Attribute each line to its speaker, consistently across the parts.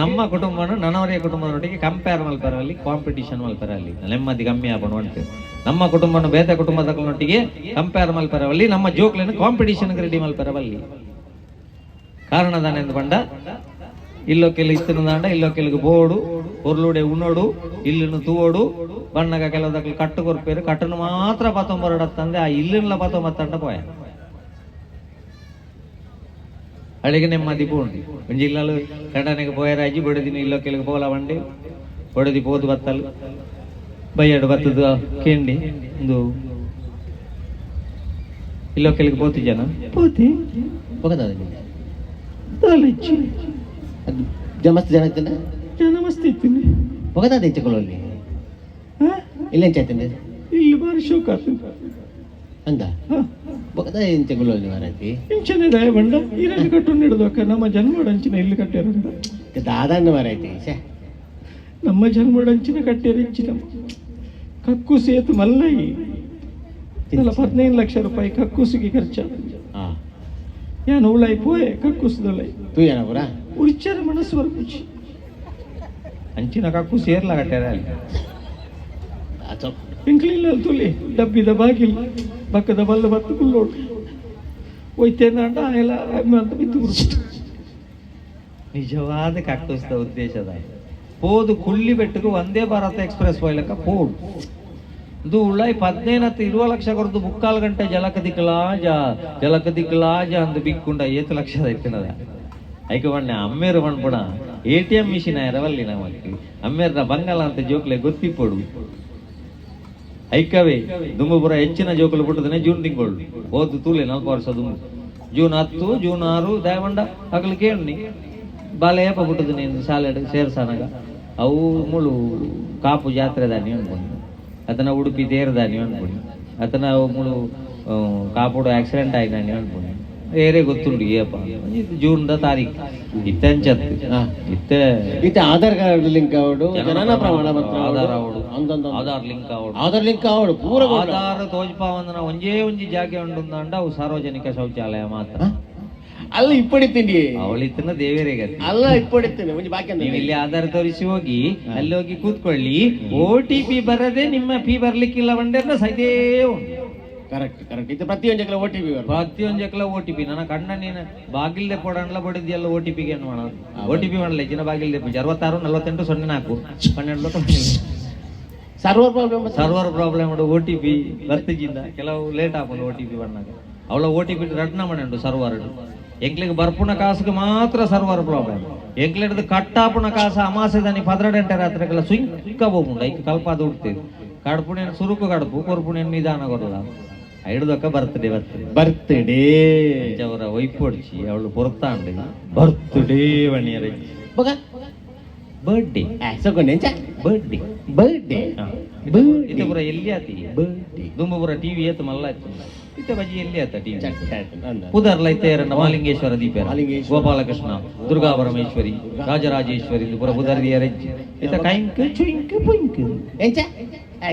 Speaker 1: ನಮ್ಮ ಕುಟುಂಬನು ನನ್ನವರೇ ಕುಟುಂಬದೊಟ್ಟಿಗೆ compare ಮಲ್ಪರಲ್ಲಿ competition ಮಲ್ಪರಲ್ಲಿ. ನೆಮ್ಮದಿ ಕಮ್ಮಿ ಆಪಣು ಅಂತ. ನಮ್ಮ ಕುಟುಂಬನು ಬೇತೆ ಕುಟುಂಬದೊಟ್ಟಿಗೆ ಕಂಪೇರ್ ಮಲ್ಪರವಲ್ಲಿ ನಮ್ಮ ಜೋಕ್ಲಿನ ಕಾಂಪಿಟಿಷನ್ ರೆಡಿ ಮಲ್ಪರವಲ್ಲಿ. ಕಾರಣದಾನೆಂದು ಪಂಡ ದಾಂಡ ಇತ್ತಿನದಾಂಡ ಕೆಲಗೆ ಬೋಡು ಒರ್ಲುಡೆ ಉಣ್ಣೋಡು ಇಲ್ಲಿನ ತೂವೋಡು, ಬಣ್ಣಗ ಕೆಲವದಕ್ಕೆ ಕಟ್ಟು ಕೊರ್ಪೇರು, ಕಟ್ಟನ್ನು ಮಾತ್ರ ಪತ್ತೊಂಬರಡತ್ತಂದೆ ಆ ಇಲ್ಲಿನ ಪತ್ತೊಂಬತ್ತಂಡ ಪೋಯ. ಅಳಿಗೆ నెమ్మది పోండి ಪೋಯರಾಜಿ ಬಡದಿನ ಇಲ್ಲೊಕ್ಕೆಲ್ಗೆ ಪೋಲ ಬಂಡಿ ಬಡದಿ ಪೋದು ಬತ್ತಲು ಬಯ್ಯಡು ಬತ್ತದ ಕೇಂಡಿ ಒಂದು ಇಲ್ಲೊಕ್ಕೆಲ್ಗೆ ಪೋತಿ ಜನ. ಪೋತಿ?
Speaker 2: ಪಕ್ಕದಲ್ಲಿ
Speaker 1: ತಾಲಿಚ್ಚಿ
Speaker 2: ಅದು ಜನ ಇತ್ತಂದ್ರೆ
Speaker 1: ಜನ ಮಸ್ತ್ ಇತ್ತೀನಿ.
Speaker 2: ಪಕ್ಕದ ಹೆಂಚಕೊಳ್ಳಿ ಹಾ? ಹೆಂಚ ಆಯ್ತಂದ್ರೆ
Speaker 1: ಇಲ್ಲಿ ಬಾರಿ ಶೋಕ ಆಗ್ತದೆ
Speaker 2: ಅಂದ? ಪಕ್ಕದ ಹೆಂಚಕೊಳ್ಳಿ ಮಾರಾಯ್ತಿ
Speaker 1: ಇಂಚನೆ ದಯ ಬಂಡ ಇರಲ್ಲಿ ಕಟ್ಟು ಹಿಡಿದಕ್ಕ ನಮ್ಮ ಜನ್ಮಡಂಚಿನ ಇಲ್ಲಿ ಕಟ್ಟ್ಯಾರಂತ
Speaker 2: ದಾದಣ್ಣ ಮಾರಾಯ್ತಿ ಶೇ
Speaker 1: ನಮ್ಮ ಜನ್ಮಡಂಚಿನ ಕಟ್ಟ್ಯಾರ ಇಂಚಿನ ಕಕ್ಕು ಸೇತು ಮಲ್ಲಯಿ ಅಲ್ಲ ಹದಿನೈದು ಲಕ್ಷ ರೂಪಾಯಿ ಕಕ್ಕುಸಿಗೆ ಖರ್ಚ
Speaker 2: ಹಾ
Speaker 1: ಯಾನು ಉಳೈ ಪೋಯೆ ಕಕ್ಕುಸದೊಳೈ
Speaker 2: ತೂ ಏನ ಪುರ
Speaker 1: ಉಳಿಚಾರ ಮನಸ್ಸು ಬರ್ಪುಚಿ ಅಂಚಿನ ಕಕ್ಕು ಸೇರ್ಲ ಕಟ್ಟ್ಯಾರ ಅಲ್ಲಿ ಇಂಕ್ಲಿಲ್ಲ ತುಲಿ ಡಬ್ಬಿದ ಬಾಗಿಲ್ ಪಕ್ಕದ ಬಲ್ಲ ಬತ್ತು ಕುಲ್ಲೋಡು ಒಯ್ತೇನ ಅಂಡ ಎಲ್ಲ ಅಂತ ಬಿತ್ತು ನಿಜವಾದ ಕಕ್ಕುಸ್ದ ಉದ್ದೇಶದ ಪೋದು ಕುಳ್ಳಿ ಬೆಟ್ಟಕ್ಕೆ ಒಂದೇ ಭಾರತ ಎಕ್ಸ್ಪ್ರೆಸ್ ಹೋಯ್ಲಕ್ಕ ಪೋಡು ಇದು ಉಳ್ಳಾಯಿ ಪದ್ನೇನತ್ತು ಇರುವ ಲಕ್ಷ ಕೊರದು ಮುಕ್ಕಾಲು ಗಂಟೆ ಜಲಕ ದಿಕ್ಕಲಾಜ ಜಲಕ ದಿಕ್ಕಲಾಜ ಅಂದು ಬಿಕ್ಕುಂಡ ಏತು ಲಕ್ಷ ಐತಿನದ ಐಕೆ ಬಣ್ಣ ಅಮ್ಮೇರು ಬಣ್ಪುಣ ಎ ಟಿ ಎಂ ಮಿಷಿನ್ ಎರವಲ್ಲಿ ನಮಗೆ ಅಮ್ಮೇರ್ನ ಬಂಗಾಲ ಅಂತ ಜೋಕ್ಲೆ ಗೊತ್ತಿಪ್ಪಡು ಐಕವೇ ದುಂಬುಪುರ ಹೆಚ್ಚಿನ ಜೋಕಲು ಬಿಟ್ಟದನೆ ಜೂನ್ ತಿಂಗಳು. ಹೋದು ತೂಲೆ ನಾಲ್ಕು ವರ್ಷ ದುಂಬು. ಜೂನ್ ಹತ್ತು, ಜೂನ್ ಆರು, ದಯಮಂಡ, ಹಗಲು ಕೇಳಿ ಬಾಲ ಏಪ ಬಿಟ್ಟದನೆ ಶಾಲೆ ಸೇರ್ಸಾನಾಗ. ಅವು ಮುಳು ಕಾಪು ಜಾತ್ರೆ ದಾನಿ ಅನ್ಕೊಂಡು ಅತನ ಉಡುಪಿ ತೇರದಾನಿ ಅನ್ಕೊಂಡು ಅತನ ಮುಳು ಕಾಪುಡು ಆಕ್ಸಿಡೆಂಟ್ ಆಯ್ತಾನೆ ಅನ್ಕೊಂಡು ಏರೇ ಗೊತ್ತುಂಡು ಏಪ ಇದು ಜೂನ್ದ ತಾರೀಕು ಇತ್ತಂಚತ್ತು
Speaker 2: ಹಾ.
Speaker 1: ಇತ್ತೆ
Speaker 2: ಇತ್ತೆ ಆಧಾರ್ ಕಾರ್ಡ್ ಲಿಂಕ್ ಆವಡು ಜನನ ಪ್ರಮಾಣ ಪತ್ರ
Speaker 1: ಆಧಾರ್ ಆವಡು ಆಧಾರ್ ಲಿಂಕ್ ಆವಡು
Speaker 2: ಆಧಾರ್ ಲಿಂಕ್ ಆವಡು ಪೂರ
Speaker 1: ಆಧಾರ್ ತೋಜ್ಪಾವಂದನ ಒಂಜೇ ಒಂಜಿ ಜಾಗೆ ಉಂಡುಂದಾಂಡ ಅವು ಸಾರ್ವಜನಿಕ ಶೌಚಾಲಯ ಮಾತ್ರ
Speaker 2: ಅಲ್ಲಿ
Speaker 1: ಅವಳಿತ್ತನ ತಿನ್ನ ಗತಿ
Speaker 2: ಅಲ್ಲ ಇಪ್ಪಡಿತೀನಿ ಒಂಜಿ ಬಾಕಿ
Speaker 1: ನೀವು ಇಲ್ಲಿ ಆಧಾರ್ ತೋರಿಸಿ ಹೋಗಿ ಅಲ್ಲಿ ಹೋಗಿ ಕೂತ್ಕೊಳ್ಳಿ ಓ ಟಿ ಪಿ ಬರದೆ ನಿಮ್ಮ ಪಿ ಬರ್ಲಿಕ್ಕಿಲ್ಲ ಒಂಡೆ ಸೈದೇ ಉಂಟು
Speaker 2: ಕರೆಕ್ಟ್ ಕರೆಕ್ಟ್ ಇದು ಪ್ರತಿಯೊಂದು ಜಗಳ ಓ ಟಿ ಪಿ
Speaker 1: ಪ್ರತಿಯೊಂದು ಜಕ್ಲ ಓ ಟಿ ಪಿ ನನ್ನ ಕಣ್ಣ ನೀನು ಬಾಗಿಲ್ದೆ ಪೊಡನ್ಲ ಬಡಿದ್ಯಲ್ಲ ಓ ಟಿ ಪಿಗೆ ಏನು ಮಾಡೋದು? ಓ ಟಿ ಪಿ ಮಾಡಲ್ಲ ಹೆಚ್ಚಿನ ಬಾಗಿಲ್ದೆ ಪೂಜೆ. ಅರವತ್ತಾರು ನಲವತ್ತೆಂಟು ಸೊನ್ನೆ ನಾಲ್ಕು. ಪನ್ನೆರಡು
Speaker 2: ಸರ್ವರ್ ಪ್ರಾಬ್ಲಮ್
Speaker 1: ಸರ್ವರ್ ಪ್ರಾಬ್ಲಮ್ ಉಂಟು ಓ ಟಿ ಪಿ ಬರ್ತಿಜಿಂದ ಕೆಲವು ಲೇಟ್ ಆಪುಂಡು ಓ ಟಿ ಪಿ ಬಂದಾಗ. ಅವಳ ಓ ಟಿ ಪಿ ರಟ್ನ ಮಣ್ಣು ಸರ್ವರ್ ಎಂಕ್ಲಿಗೆ ಕಾಸಿಗೆ ಮಾತ್ರ ಸರ್ವರ್ ಪ್ರಾಬ್ಲಮ್ ಎಂಕ್ಲಿಡ್ದು ಕಟ್ಟಾಪುಣ ಕಾಸ ಅಮಾಸೆ ದಾನಿ ಪದ್ರಡೆಂಟೆ ರಾತ್ರಿಗೆಲ್ಲ ಸುಂಕ ಹೋಗುಂಡು ಐಕ್ ಅದು ಉಡ್ತೇವೆ. ಕಡ್ಪುಣೆನ್ ಸುರುಕು ಕಡಪು ಕೊರ್ಪುಣೆನ್ ನಿಧಾನ ಕೊಡಲ್ಲ ಹಿಡ್ದಕ್ಕ ಬರ್ತ್ಡೇ ಬರ್ತ್
Speaker 2: ಬರ್ತ್ಡೇ.
Speaker 1: ಅವರ ಒಯ್ಪೊಡ್ಚಿ ಅವಳು ಪೊರ್ತಾಂಡು ಬರ್ತ್ಡೇ ವಣಿಯರ.
Speaker 2: ಬಗ.
Speaker 1: ಬರ್ಡೇ
Speaker 2: ಎಂಚ
Speaker 1: ಬರ್ಡೇ
Speaker 2: ಬರ್ಡೇ
Speaker 1: ಇದು ಪುರ ಎಲ್ಲಿ ಆತಿ?
Speaker 2: ಬರ್ಡೇ
Speaker 1: ದುಂಬಪುರ ಟಿವಿ ಏತ್ ಮಲ್ಲ ಆಯ್ತು ಇತ್ತ ಬಜಿ ಎಲ್ಲಿ ಆತ ಟಿವಿ ಪುದರ್ಲ ಇತ್ತ ಎರಡ ಮಾಲಿಂಗೇಶ್ವರ ದೀಪ. ಗೋಪಾಲಕೃಷ್ಣ ದುರ್ಗಾ ಪರಮೇಶ್ವರಿ ರಾಜರಾಜೇಶ್ವರಿ ಇದು ಪುರ ಪುದರ್ ದಿಯರ ಇತ್ತ ಕೈಂಕ್ ಚುಂಕ್ ಪುಂಕ್.
Speaker 2: ಎಂಚ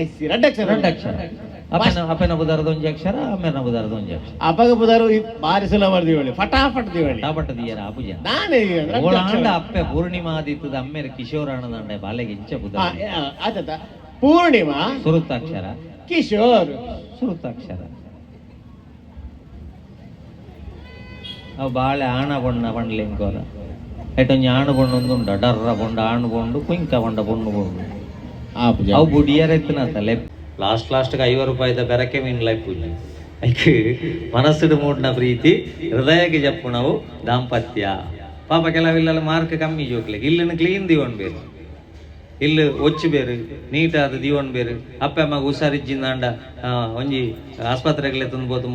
Speaker 2: ಐಸಿ ರಡ್ಡಕ್ಷರ.
Speaker 1: ಅಪ್ಪನ ಅಪ್ಪನ ಬುಧಾರದ ಒಂಜಿ ಅಕ್ಷರ ಅಮ್ಮನ ಬುದಾರದ ಒಂಜಿ ಅಕ್ಷರ.
Speaker 2: ಅಪಗ ಬುದಾರು ಬಾರಿ ಸುಲಭ ದಿವಳಿ ಫಟಾಫಟ್ ದಿವಳಿ.
Speaker 1: ಟಾಪಟ ದಿಯರ ಅಪುಜ
Speaker 2: ನಾನೇ
Speaker 1: ಓಳಾಂಡ ಅಪ್ಪೆ ಪೂರ್ಣಿಮಾ ದಿತ್ತದ ಅಮ್ಮೆರ ಕಿಶೋರಾಣದಂಡೆ ಬಾಲೆಗೆ ಇಂಚ ಬುದಾರ
Speaker 2: ಆತ ಪೂರ್ಣಿಮಾ?
Speaker 1: ಸುರುತ್ತಾಕ್ಷರ
Speaker 2: ಕಿಶೋರ್.
Speaker 1: ಸುರುತ್ತಾಕ್ಷರ ಅವು ಬಾಳೆ ಆಣ ಬಣ್ಣ ಬಣ್ಲಿಂಕೋರ ಐಟೊಂಜಿ ಆಣು ಬಣ್ಣ ಒಂದು ಉಂಡ ಡರ್ರ ಬೊಂಡ ಆಣು ಬೊಂಡು ಕುಂಕ ಬೊಂಡ ಬೊಣ್ಣು ಬೊಂಡು ಅವು ಬುಡಿಯರ ಎತ್ತಿನತ್ತಲೆ ಲಾಸ್ಟ್ ಲಾಸ್ಟ್ಗೆ ಐವತ್ತು ರೂಪಾಯಿದ ಬೆರಕೆ ಮೀನ್ ಲೈಫ್ ಐಕ್ ಮನಸ್ಸಿಡು ಮೂಡ್ನ ಪ್ರೀತಿ, ಹೃದಯಕ್ಕೆ ಜಪ್ಪುಣವು ದಾಂಪತ್ಯ. ಪಾಪ ಕೆಲವಿಲ್ಲ ಮಾರ್ಕ್ ಕಮ್ಮಿ ಜೋಕ್ಲಿಕ್ಕೆ ಇಲ್ಲಿನ ಕ್ಲೀನ್ ದಿವನ್ ಬೇರೆ. ಇಲ್ಲಿ ಒಚ್ಚು ಬೇರೆ, ನೀಟಾದ ದೀವನ್ ಬೇರೆ, ಅಪ್ಪ, ಅಮ್ಮ ಹುಷಾರಿಜ್ಜಿಂದಾಂಡ ಒಂಜಿ ಆಸ್ಪತ್ರೆಗೆ ತಂದ್ಬೋದು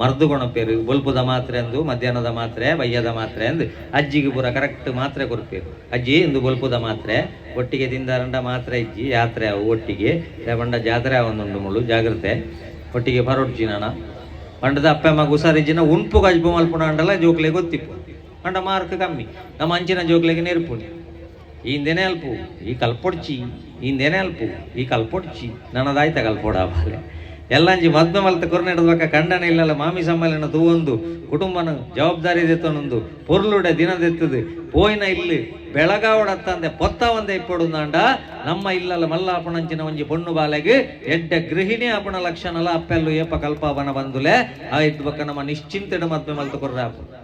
Speaker 1: ಮರ್ದು ಕೊಣಪೇರು ಬೊಲ್ಪುದ ಮಾತ್ರೆ ಅಂದು, ಮಧ್ಯಾಹ್ನದ ಮಾತ್ರೆ ಬಯ್ಯದ ಮಾತ್ರೆ ಅಂದು, ಅಜ್ಜಿಗೆ ಪೂರ ಕರೆಕ್ಟ್ ಮಾತ್ರೆ ಕೊಡ್ಪೇರು. ಅಜ್ಜಿ ಇಂದು ಬೊಲ್ಪುದ ಮಾತ್ರೆ, ಒಟ್ಟಿಗೆ ತಿಂದಾರಂಡ ಮಾತ್ರೆ ಇಜ್ಜಿ, ಯಾತ್ರೆ ಅವು ಒಟ್ಟಿಗೆ ಬಂಡ ಜಾತ್ರೆ ಅವೊಂದುಂಡು ಮುಳು ಜಾಗ್ರತೆ. ಒಟ್ಟಿಗೆ ಪರೋಡ್ಜಿ ನಾನ ಪಂಡದ ಅಪ್ಪ, ಅಮ್ಮ ಹುಷಾರಿಜ್ಜಿನ ಉಂಪು ಗಜ್ಬು ಮಲ್ಪುಣ ಅಂಡಲ್ಲ ಜೋಕ್ಲೆ ಗೊತ್ತಿಪ್ಪು ಪಂಡ ಮಾರ್ಕ್ ಕಮ್ಮಿ. ನಮ್ಮ ಅಂಚಿನ ಜೋಕ್ಲೆಗೆ ನೆರುಪುಣಿ. ಇಂದೇನೆ ಅಲ್ಪು ಈ ಕಲ್ಪೊಡ್ಚಿ ಇಂದೇನೆ ಅಲ್ಪು ಈ ಕಲ್ಪೊಡ್ಚಿ, ನನ್ನದಾಯ್ತ ಕಲ್ಪೊಡ ಬಾಲೆ. ಎಲ್ಲಂಜಿ ಮದ್ಮೆ ಮಲ್ತ ಕೊರ್ನೆಡ್ಬೇಕ ಕಂಡನ ಇಲ್ಲಲ್ಲ, ಮಾಮಿ ಸಮ್ಮಲಿನ ತೂವೊಂದು ಕುಟುಂಬನ ಜವಾಬ್ದಾರಿ ದೆತ್ತನೊಂದು ಪೊರ್ಲುಡೆ ದಿನದೆತ್ತದು ಪೋಯಿನ ಇಲ್ಲಿ ಬೆಳಗಾವಡತ್ತಂದೆ ಪೊತ್ತ ಒಂದೇ ಇಪ್ಪಡುಂದಾಂಡ ನಮ್ಮ ಇಲ್ಲಲ್ಲ ಮಲ್ಲಾಪಣಂಚಿನ ಒಂಜಿ ಪೊಣ್ಣು ಬಾಲೆಗೆ ಎಡ್ಡ ಗೃಹಿಣಿ ಅಪಣ ಲಕ್ಷಣಲ ಅಪ್ಪೆಲ್ಲು ಏಪ ಕಲ್ಪಾವನ ಬಂದುಲೆ ಆ ಬಕ್ಕ ನಮ್ಮ ನಿಶ್ಚಿಂತೆಡು ಮದ್ವೆ ಮಲ್ತ ಕೊರ್ರಾಪು